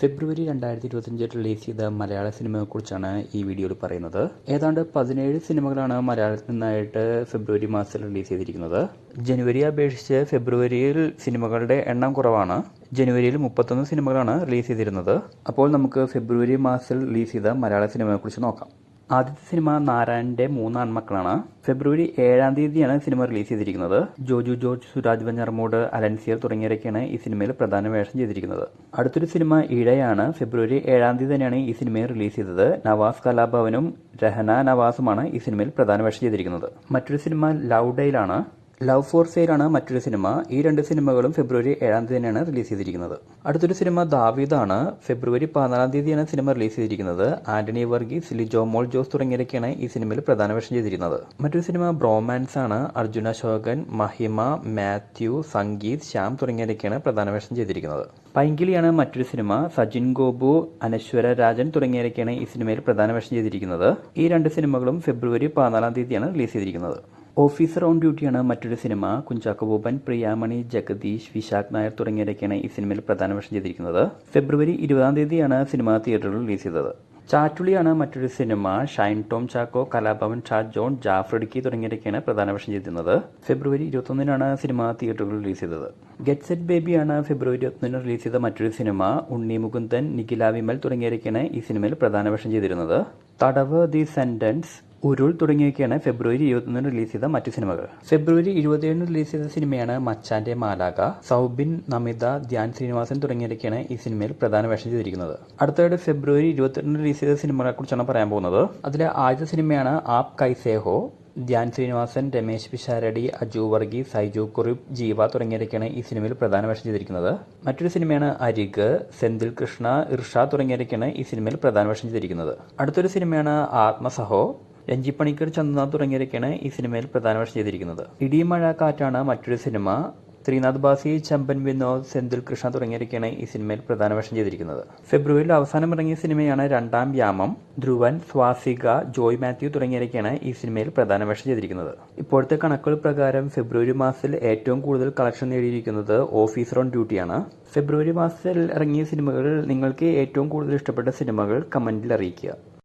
ഫെബ്രുവരി രണ്ടായിരത്തി ഇരുപത്തിയഞ്ച് റിലീസ് ചെയ്ത മലയാള സിനിമയെക്കുറിച്ചാണ് ഈ വീഡിയോയിൽ പറയുന്നത്. ഏതാണ്ട് പതിനേഴ് സിനിമകളാണ് മലയാളത്തിൽ നിന്നായിട്ട് ഫെബ്രുവരി മാസത്തിൽ റിലീസ് ചെയ്തിരിക്കുന്നത്. ജനുവരി അപേക്ഷിച്ച് ഫെബ്രുവരിയിൽ സിനിമകളുടെ എണ്ണം കുറവാണ്. ജനുവരിയിൽ മുപ്പത്തൊന്ന് സിനിമകളാണ് റിലീസ് ചെയ്തിരുന്നത്. അപ്പോൾ നമുക്ക് ഫെബ്രുവരി മാസത്തിൽ റിലീസ് ചെയ്ത മലയാള സിനിമയെക്കുറിച്ച് നോക്കാം. ആദ്യത്തെ സിനിമ നാരായണന്റെ മൂന്ന് മക്കളാണ്. ഫെബ്രുവരി ഏഴാം തീയതിയാണ് സിനിമ റിലീസ് ചെയ്തിരിക്കുന്നത്. ജോജു ജോർജ് സുരാജ് വഞ്ഞർമൂട് അലൻസിയർ തുടങ്ങിയവരൊക്കെയാണ് ഈ സിനിമയിൽ പ്രധാന വേഷം ചെയ്തിരിക്കുന്നത്. അടുത്തൊരു സിനിമ ഇഴയാണ്. ഫെബ്രുവരി ഏഴാം തീയതി തന്നെയാണ് ഈ സിനിമയെ റിലീസ് ചെയ്തത്. നവാസ് കലാഭവനും രഹന നവാസുമാണ് ഈ സിനിമയിൽ പ്രധാന വേഷം ചെയ്തിരിക്കുന്നത്. മറ്റൊരു സിനിമ ലൗഡയിലാണ്. ലവ് ഫോർ സെയിലാണ് മറ്റൊരു സിനിമ. ഈ രണ്ട് സിനിമകളും ഫെബ്രുവരി ഏഴാം തീയതിയാണ് റിലീസ് ചെയ്തിരിക്കുന്നത്. അടുത്തൊരു സിനിമ ദാവീദാണ്. ഫെബ്രുവരി പതിനാലാം തീയതിയാണ് സിനിമ റിലീസ് ചെയ്തിരിക്കുന്നത്. ആന്റണി വർഗീസ് ലിജോ മോൾ ജോസ് തുടങ്ങിയവരൊക്കെയാണ് ഈ സിനിമയിൽ പ്രധാന വേഷം ചെയ്തിരിക്കുന്നത്. മറ്റൊരു സിനിമ ബ്രോമാൻസ് ആണ്. അർജുന ശോകൻ മഹിമ മാത്യു സംഗീത് ശ്യാം തുടങ്ങിയവരൊക്കെയാണ് പ്രധാന വേഷം ചെയ്തിരിക്കുന്നത്. പൈങ്കിളിയാണ് മറ്റൊരു സിനിമ. സജിൻ ഗോപു അനശ്വര രാജൻ തുടങ്ങിയവരൊക്കെയാണ് ഈ സിനിമയിൽ പ്രധാന വേഷം ചെയ്തിരിക്കുന്നത്. ഈ രണ്ട് സിനിമകളും ഫെബ്രുവരി പതിനാലാം തീയതിയാണ് റിലീസ് ചെയ്തിരിക്കുന്നത്. ഓഫീസർ ഓൺ ഡ്യൂട്ടിയാണ് മറ്റൊരു സിനിമ. കുഞ്ചാക്കോ ബോബൻ പ്രിയാമണി ജഗദീഷ് വിശാഖ് നായർ തുടങ്ങിയവരൊക്കെയാണ് ഈ സിനിമയിൽ പ്രധാന വേഷം ചെയ്തിരിക്കുന്നത്. ഫെബ്രുവരി ഇരുപതാം തീയതിയാണ് സിനിമ തിയേറ്ററിൽ റിലീസ് ചെയ്തത് ചാറ്റുളിയാണ് മറ്റൊരു സിനിമ. ഷൈൻ ടോം ചാക്കോ കലാഭവൻ ഷാ ജോൺ ജാഫ്രഡിക്കി തുടങ്ങിയവരൊക്കെയാണ് പ്രധാന വേഷം ചെയ്തിരുന്നത്. ഫെബ്രുവരി ഇരുപത്തൊന്നിനാണ് സിനിമ തിയേറ്ററുകളിൽ റിലീസ് ചെയ്തത് ഗെറ്റ് സെറ്റ് ബേബിയാണ് ഫെബ്രുവരി ഇരുപത്തൊന്നിന് റിലീസ് ചെയ്ത മറ്റൊരു സിനിമ. ഉണ്ണി മുകുന്ദൻ നിഖില വിമൽ തുടങ്ങിയവരൊക്കെയാണ് ഈ സിനിമയിൽ പ്രധാന വേഷം ചെയ്തിരുന്നത്. തടവ് ദി സെന്റൻസ് ഉരുൾ തുടങ്ങിയൊക്കെയാണ് ഫെബ്രുവരി ഇരുപത്തൊന്നിന് റിലീസ് ചെയ്ത മറ്റു സിനിമകൾ. ഫെബ്രുവരി ഇരുപത്തിയേഴിന് റിലീസ് ചെയ്ത സിനിമയാണ് മച്ചാന്റെ മാലാക സൗബിൻ നമിത ധ്യാൻ ശ്രീനിവാസൻ തുടങ്ങിയവരൊക്കെയാണ് ഈ സിനിമയിൽ പ്രധാന വേഷം ചെയ്തിരിക്കുന്നത്. അടുത്തതായിട്ട് ഫെബ്രുവരി ഇരുപത്തിരണ്ടിന് റിലീസ് ചെയ്ത സിനിമകളെ കുറിച്ചാണ് പറയാൻ പോകുന്നത്. അതിലെ ആദ്യത്തെ സിനിമയാണ് ആപ് കൈസേഹോ ധ്യാൻ ശ്രീനിവാസൻ രമേശ് പിഷാരടി അജു വർഗീസ് സൈജു കുറിപ്പ് ജീവ തുടങ്ങിയവരൊക്കെയാണ് ഈ സിനിമയിൽ പ്രധാന വേഷം ചെയ്തിരിക്കുന്നത്. മറ്റൊരു സിനിമയാണ് അരിക് സെന്തിൽ കൃഷ്ണ ഇർഷ തുടങ്ങിയവരൊക്കെയാണ് ഈ സിനിമയിൽ പ്രധാന വേഷം ചെയ്തിരിക്കുന്നത്. അടുത്തൊരു സിനിമയാണ് ആത്മസഹോ രഞ്ജി പണിക്കർ ചന്ദ്രനാഥ് തുടങ്ങിയവരൊക്കെയാണ് ഈ സിനിമയിൽ പ്രധാന വേഷം ചെയ്തിരിക്കുന്നത്. ഇടിമഴ കാറ്റാണ് മറ്റൊരു സിനിമ. ശ്രീനാഥ് ബാസി ചമ്പൻ വിനോദ് സെന്തിൽ കൃഷ്ണ തുടങ്ങിയവരൊക്കെയാണ് ഈ സിനിമയിൽ പ്രധാന വേഷം ചെയ്തിരിക്കുന്നത്. ഫെബ്രുവരിയിൽ അവസാനം ഇറങ്ങിയ സിനിമയാണ് രണ്ടാം വ്യാമം ധ്രുവൻ സ്വാസിക ജോയ് മാത്യു തുടങ്ങിയവരൊക്കെയാണ് ഈ സിനിമയിൽ പ്രധാന വേഷം ചെയ്തിരിക്കുന്നത്. ഇപ്പോഴത്തെ കണക്കുകൾ പ്രകാരം ഫെബ്രുവരി മാസത്തിൽ ഏറ്റവും കൂടുതൽ കളക്ഷൻ നേടിയിരിക്കുന്നത് ഓഫീസർ ഓൺ ഡ്യൂട്ടിയാണ്. ഫെബ്രുവരി മാസത്തിൽ ഇറങ്ങിയ സിനിമകളിൽ നിങ്ങൾക്ക് ഏറ്റവും കൂടുതൽ ഇഷ്ടപ്പെട്ട സിനിമകൾ കമന്റിൽ അറിയിക്കുക.